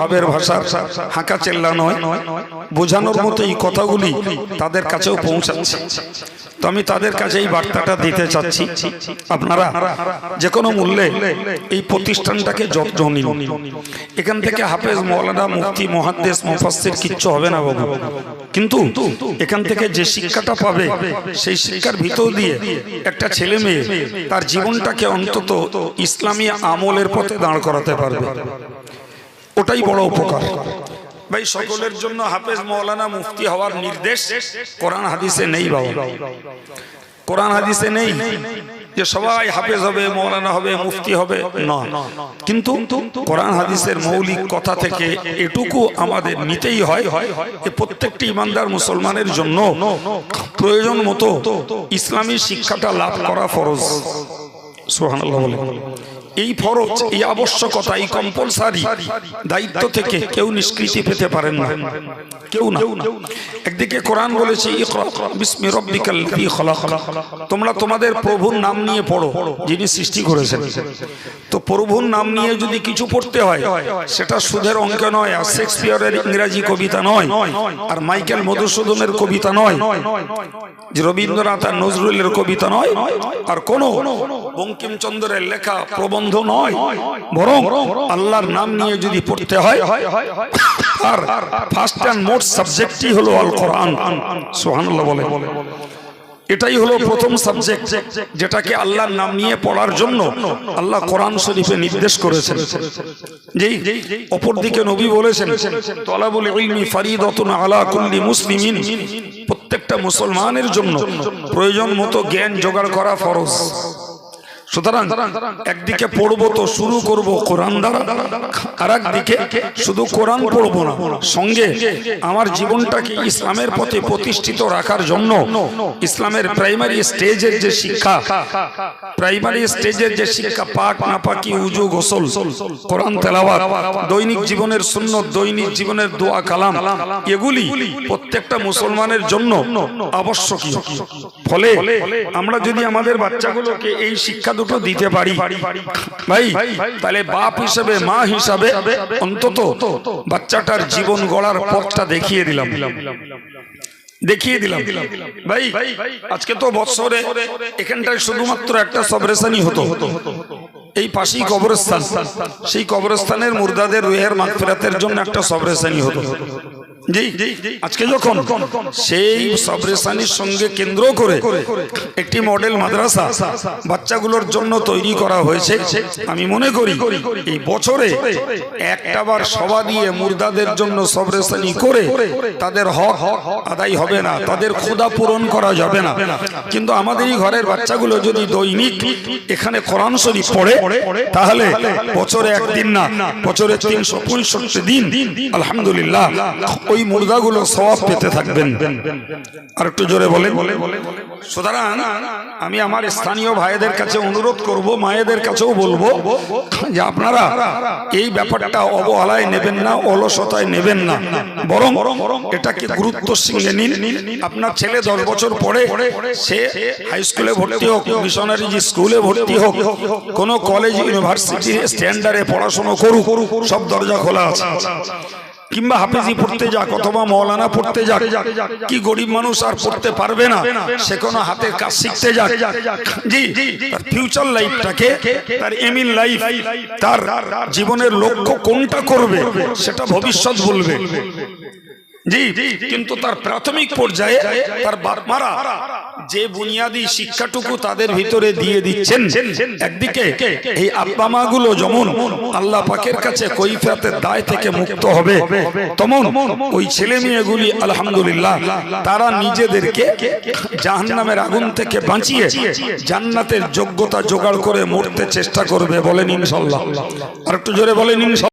ভাবের ভাষার হাঁকা চেল্লা নয়, বোঝানোর মতো এই কথাগুলি তাদের কাছেও পৌঁছাচ্ছে। তো আমি তাদের কাছে এই বার্তাটা দিতে চাচ্ছি, আপনারা যে কোনো মূল্যে এই প্রতিষ্ঠানটাকে যত্ন এখান থেকে হাফেজ মৌলানা মুফতি, মহাদ্দেশ, মুফাসসির কিচ্ছু হবে না বাবু। কিন্তু এখান থেকে যে শিক্ষাটা পাবে, সেই শিক্ষার ভিতর দিয়ে একটা ছেলে মেয়ে তার জীবনটাকে অন্তত ইসলামী আমলের পথে দাঁড় করাতে পারবে। ওটাই বড় উপকার। ভাই সকলের জন্য হাফেজ মৌলানা মুফতি হওয়ার নির্দেশ কোরআন হাদিসে নেই বাবা। কোরআন হাদিসে নেই যে সবাই হাফেজ হবে মৌলানা হবে মুফতি হবে না। কিন্তু কোরআন হাদিসের মৌলিক কথা থেকে এটুকু আমাদের নিতেই হয় যে প্রত্যেকটি ইমানদার মুসলমানের জন্য প্রয়োজন মতো ইসলামী শিক্ষাটা লাভ করা ফরজ। এই ফরজ, এই আবশ্যকতা, এই কম্পালসারি দায়িত্ব থেকে কেউ নিষ্কৃতি পেতে পারেন না। কেউ না। একদিকে কোরআন বলেছে তোমরা তোমাদের প্রভুর নাম নিয়ে পড়ো, যিনি সৃষ্টি করেছেন। তো প্রভুর নাম নিয়ে যদি কিছু পড়তে হয়, সেটা সুদের অঙ্ক নয়, আর শেক্সপিয়ারের ইংরেজি কবিতা নয়, আর মাইকেল মধুসূদনের কবিতা নয় রবীন্দ্রনাথ আর নজরুলের কবিতা নয়, আর কোন বঙ্কিমচন্দ্রের লেখা প্রবন্ধ নয়। বরং আল্লাহর নাম নিয়ে যদি পড়তে হয় আর ফার্স্ট অ্যান্ড মোস্ট সাবজেক্টই হলো আল কোরআন সুবহানাল্লাহ বলে এটাই হলো প্রথম সাবজেক্ট যেটাকে আল্লাহর নাম নিয়ে পড়ার জন্য আল্লাহ কোরআন শরীফে নির্দেশ করেছেন। যেই অপর দিকে নবী বলেছেন, তলাবুল ইলমি ফারিদাতুন আলা কুল্লি মুসলিমিন। প্রত্যেকটা মুসলমানের জন্য প্রয়োজন মতো জ্ঞান জোগাড় করা ফরজ। সুতরাং একদিকে পড়ব তো শুরু করব কোরআন দ্বারা আর একদিকে শুধু কোরআন পড়ব না। সঙ্গে আমার জীবনটাকে ইসলামের পথে প্রতিষ্ঠিত রাখার জন্য ইসলামের প্রাইমারি স্টেজের যে শিক্ষা, প্রাইমারি স্টেজের যে শিক্ষা, পাক না পাকি উজু, গোসল, কোরআন তেলাওয়াত, দৈনিক জীবনের শূন্য দৈনিক জীবনের দোয়া, কালাম, এগুলি প্রত্যেকটা মুসলমানের জন্য আবশ্যকীয়। ফলে আমরা যদি আমাদের বাচ্চাগুলোকে এই শিক্ষা দুটো দিতে পারি ভাই তাহলে বাপ হিসাবে মা হিসাবে অন্তত বাচ্চাটার জীবন গড়ার পথটা দেখিয়ে দিলাম। দেখিয়ে দিলাম। ভাই আজকে তো বৎসরে এখানটায় শুধুমাত্র একটা সবরেশানি হতো। এই পাশেই কবরস্থান। সেই কবরস্থানের মুর্দাদের রুহের মাগফিরাতের জন্য একটা সবরেশানি হতো। আজকে যখন সেই সবরেশানির সঙ্গে কেন্দ্র করে একটি মডেল মাদ্রাসা বাচ্চাগুলোর জন্য তৈরি করা হয়েছে, আমি মনে করি এই বছরে একটাবার সভা দিয়ে মুর্দাদের জন্য সবরেশানি করে তাদের হক আদায় হবে না, তাদের ক্ষুদা পূরণ করা যাবে না। কিন্তু আমাদের এই ঘরের বাচ্চাগুলো যদি দৈনিক এখানে কোরআন শরীফ পড়ে, তাহলে বছরে একদিন না, বছরে তিনশো পঁয়ষট্টি দিন, আলহামদুলিল্লাহ, ওই মুর্দাগুলো সবাব পেতে থাকবেন। আর একটু জোরে বলে। সুতরাং আমি আমার স্থানীয় ভাইদের কাছে অনুরোধ করব, মায়েদের কাছেও বলব, যে আপনারা এই ব্যাপারটা অবহেলায় নেবেন না, অলসতায় নেবেন না। বরং এটাকে গুরুত্ব সঙ্গে নিন। আপনার ছেলে দশ বছর পরে সে হাই স্কুলে ভর্তি হোক মিশনারি স্কুলে ভর্তি হোক, কোনো কলেজ ইউনিভার্সিটি স্ট্যান্ডার্ডে পড়াশোনা করুক, সব দরজা খোলা আছে। কিংবা হাফিজি পড়তে যাক অথবা মৌলানা পড়তে যাক, কি গরিব মানুষ আর পড়তে পারবে না? সে কোনো হাতের কাজ শিখতে যাক। জি, তার ফিউচার লাইফটাকে তার এমিন লাইফ তার জীবনের লক্ষ্য কোনটা করবে, সেটা ভবিষ্যৎ বলবে। কিন্তু তার প্রাথমিক পর্যায়ে তার বাপ মারা যে বুনিয়াদী শিক্ষাটুকু তাদের ভিতরে দিয়ে দিচ্ছেন, একদিকে এই আব্বা মা গুলো যেমন আল্লাহ পাকের কাছে কৈফিয়তের দায় থেকে মুক্ত হবে, তেমন ওই ছেলে মেয়েগুলি আলহামদুলিল্লাহ তারা নিজেদেরকে জাহান্নামের আগুন থেকে বাঁচিয়ে জান্নাতের যোগ্যতা জোগাড় করে মরতে চেষ্টা করবে বলেন ইনশাল্লাহ আর একটু জোরে বলেন ইনশাল্লাহ